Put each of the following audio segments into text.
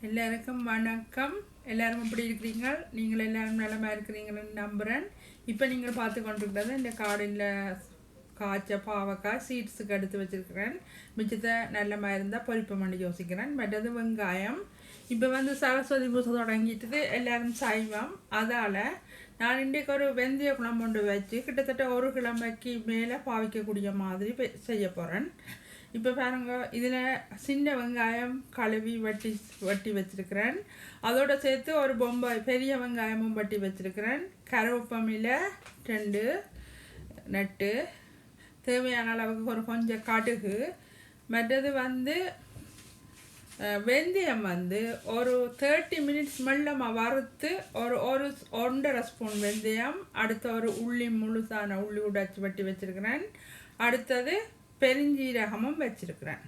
எல்லாருக்கும் வணக்கம். எல்லாரும் எப்படி இருக்கிறீங்க? நீங்கள் எல்லாரும் நலமாக இருக்கிறீங்கன்னு நம்புகிறேன் இப்போ நீங்கள் பார்த்து கொண்டிருக்கிறது இந்த காடில் காய்ச்ச பாவக்காய் சீட்ஸுக்கு எடுத்து வச்சுருக்கிறேன். மிச்சத்தை நல்லமாக இருந்தால் பொரிப்பு பண்ணி யோசிக்கிறேன். மற்றது வெங்காயம். இப்போ வந்து சரஸ்வதி பூசை தொடங்கிட்டு எல்லாரும் சைவம். அதால் நான் இன்றைக்கு ஒரு வெந்தய குழம்பு கொண்டு வச்சு கிட்டத்தட்ட ஒரு கிழமைக்கு மேலே பாவிக்கக்கூடிய மாதிரி பெ- செய்ய போகிறேன் இப்போ பாருங்க இதில் சின்ன வெங்காயம் கழுவி வட்டி வட்டி வச்சிருக்கிறேன். அதோட சேர்த்து ஒரு பொம்பாய் பெரிய வெங்காயமும் வட்டி வச்சிருக்கிறேன். கருவேப்பமில ரெண்டு நட்டு. தேவையான அளவுக்கு ஒரு கொஞ்சம் கடுகு. மற்றது வந்து வெந்தயம் வந்து ஒரு தேர்ட்டி மினிட்ஸ் மெல்லமாக வறுத்து ஒரு ஒரு ஒன்றரை ஸ்பூன் வெந்தயம் அடுத்த ஒரு உள்ளி முழுசான உள்ளி உடைச்சி வட்டி வச்சுருக்கிறேன். அடுத்தது பெருஞ்சீரகமும் வச்சுருக்கிறேன்.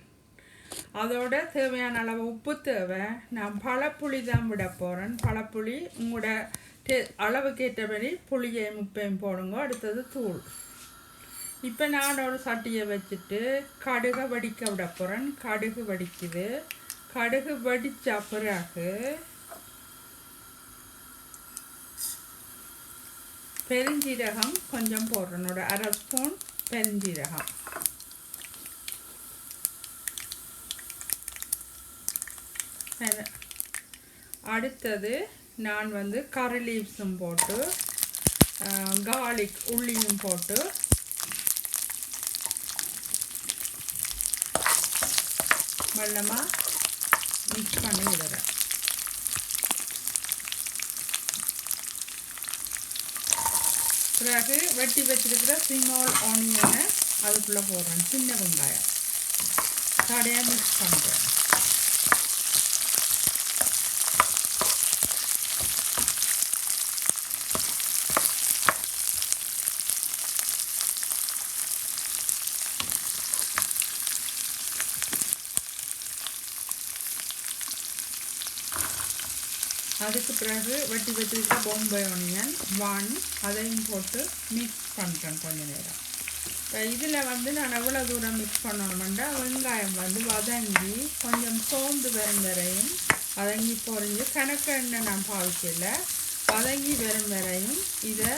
அதோட தேவையான அளவு உப்பு தேவை. நான் பழப்புளி தான் விட போகிறேன் பழப்புளி உங்களோட டே அளவுக்கேற்றபடி புளியையும் முப்பையும் போடுங்க. அடுத்தது தூள். இப்போ நான் ஒரு சட்டியை வச்சுட்டு கடுகை வடிக்க விட போகிறேன் கடுகு வடிக்குது. கடுகு வடித்த பிறகு பெருஞ்சீரகம் கொஞ்சம் போடுறேன். ஒரு அரை ஸ்பூன் பெருஞ்சீரகம். அடுத்தது நான் வந்து கറി லீவ்ஸும் போட்டு கார்லிக் உள்ளியும் போட்டு வெள்ளமாக மிக்ஸ் பண்ணி விடுறேன். பிறகு வெட்டி வச்சிருக்கிற சிமால் ஆனியனை அதுக்குள்ளே போடுறேன். சின்ன வெங்காயம். கடையாக மிக்ஸ் பண்ணுறேன் அதுக்கு பிறகு வெட்டி வச்சிருக்க பொம்பை ஒனியன் வான் அதையும் போட்டு மிக்ஸ் பண்ணுறேன் கொஞ்ச நேரம். இப்போ இதில் வந்து நான் எவ்வளோ தூரம் மிக்ஸ் பண்ணணுமெண்டா வெங்காயம் வந்து வதங்கி கொஞ்சம் சோர்ந்து வரும் வரையும் வதங்கி பொறிஞ்சு கணக்கெண்ணெய் நான் பாவிக்கல. வதங்கி வரும் வரையும் இதை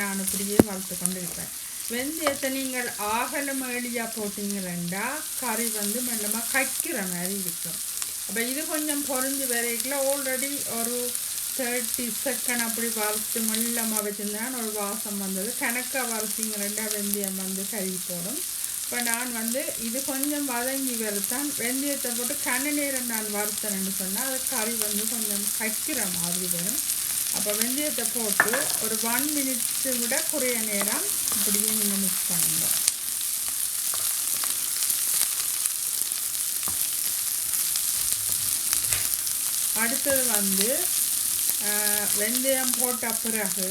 நான் இப்படியே வளர்த்து கொண்டு இருப்பேன் வெந்தயத்தை நீங்கள் ஆகல மேலியாக போட்டிங்களா கறி வந்து மெல்லமாக கைக்கிற மாதிரி இருக்கும். அப்போ இது கொஞ்சம் பொரிஞ்சு வரைக்குள்ள ஆல்ரெடி ஒரு தேர்ட்டி செகண்ட் அப்படி வறுத்து மெல்லமாக வச்சுருந்தேன். ஒரு வாசம் வந்தது. கணக்காக ரெண்டாக வெந்தயம் வந்து கழுவி போடும். இப்போ நான் வந்து இது கொஞ்சம் வதங்கி வறுத்தான் வெந்தயத்தை போட்டு கண்ண நேரம் நான் வறுத்தேன்னு சொன்னால் அது கறி வந்து கொஞ்சம் கைக்கிற மாதிரி வரும். அப்போ வெந்தயத்தை போட்டு ஒரு ஒன் மினிட்ஸு விட குறைய நேரம் இப்படியே நீங்கள் மிக்ஸ் பண்ணுங்கள் அடுத்தது வந்து வெந்தயம் போட்ட பிறகு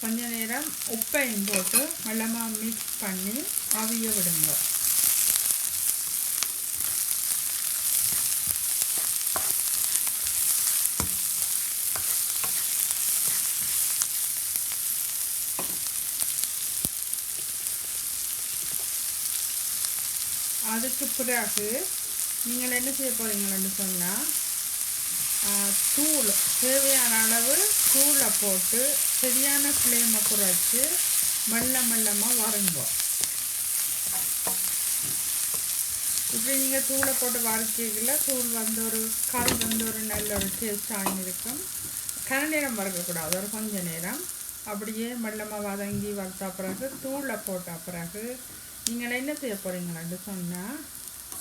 கொஞ்ச நேரம் உப்பையும் போட்டு நல்லா மிக்ஸ் பண்ணி அவிய விடுங்க. அதுக்கு பிறகு நீங்கள் என்ன செய்ய போகிறீங்கன்னு சொன்னால் தூள் தேவையான அளவு தூளை போட்டு சரியான ஃப்ளேமை குறைச்சி மெல்ல மெல்லமாக வறுங்க. இப்படி நீங்கள் தூளை போட்டு வறுக்கீங்கள தூள் வந்து ஒரு கறி வந்து ஒரு நல்ல ஒரு டேஸ்டாக இருக்கும். கர நேரம் வறுக்கக்கூடாது ஒரு கொஞ்ச நேரம். அப்படியே மெல்லமாக வதங்கி வறுத்த பிறகு தூளை போட்ட பிறகு நீங்கள் என்ன செய்ய போகிறீங்களான்னு சொன்னால்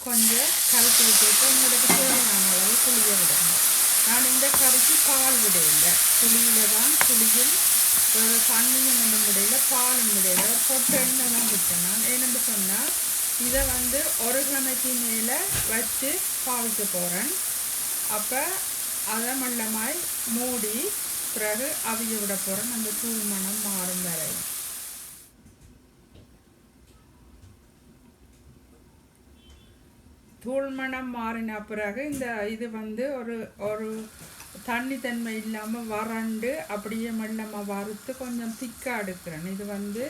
கொஞ்சம் கருத்து விட்டுட்டு உங்களுக்கு தேவையான அளவு புளிய விடுங்க நான் இந்த கறிக்கு பால் விடையில்லை புளியில் தான் புளியில் ஒரு தண்ணியும் கொண்டு முடியல பாலும் முடியல பொட்டு எண்ணெய் தான் விட்டேன் நான். ஏன்னு சொன்னால் இதை வந்து ஒரு கணக்கு மேலே வச்சு பாவிக்க போகிறேன் அப்போ அதை மெல்லமாய் மூடி பிறகு அவிய விட போகிறேன் அந்த தூள் மணம் மாறும் வரை. தூள் மணம் மாறின பிறகு இந்த இது வந்து ஒரு ஒரு தண்ணி தன்மை இல்லாமல் வறண்டு அப்படியே மெல்லமாக வறுத்து கொஞ்சம் திக்காக எடுக்கிறேன். இது வந்து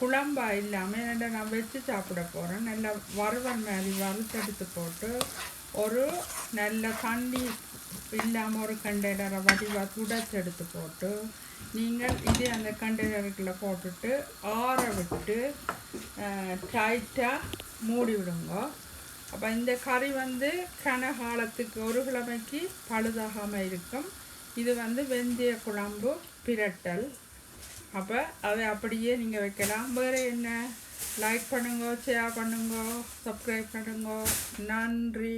குழம்பா இல்லாமல் என்னடா நான் வச்சு சாப்பிட போகிறேன் நல்லா வறுவல் மாதிரி வறுத்தெடுத்து போட்டு ஒரு நல்ல தண்ணி இல்லாமல் ஒரு கண்டெய்னரை வடிவாக துடைச்செடுத்து போட்டு நீங்கள் இது அந்த கண்டெய்னருக்குள்ளே போட்டுட்டு ஆற விட்டு டைட்டாக மூடி விடுங்க. அப்போ இந்த கறி வந்து கனகாலத்துக்கு ஒரு கிழமைக்கு பழுதாகாமல் இருக்கும். இது வந்து வெந்தய குழம்பு பிரட்டல். அப்போ அதை அப்படியே நீங்கள் வைக்கலாம். வேறு என்ன? லைக் பண்ணுங்க ஷேர் பண்ணுங்க சப்ஸ்கிரைப் பண்ணுங்க. நன்றி.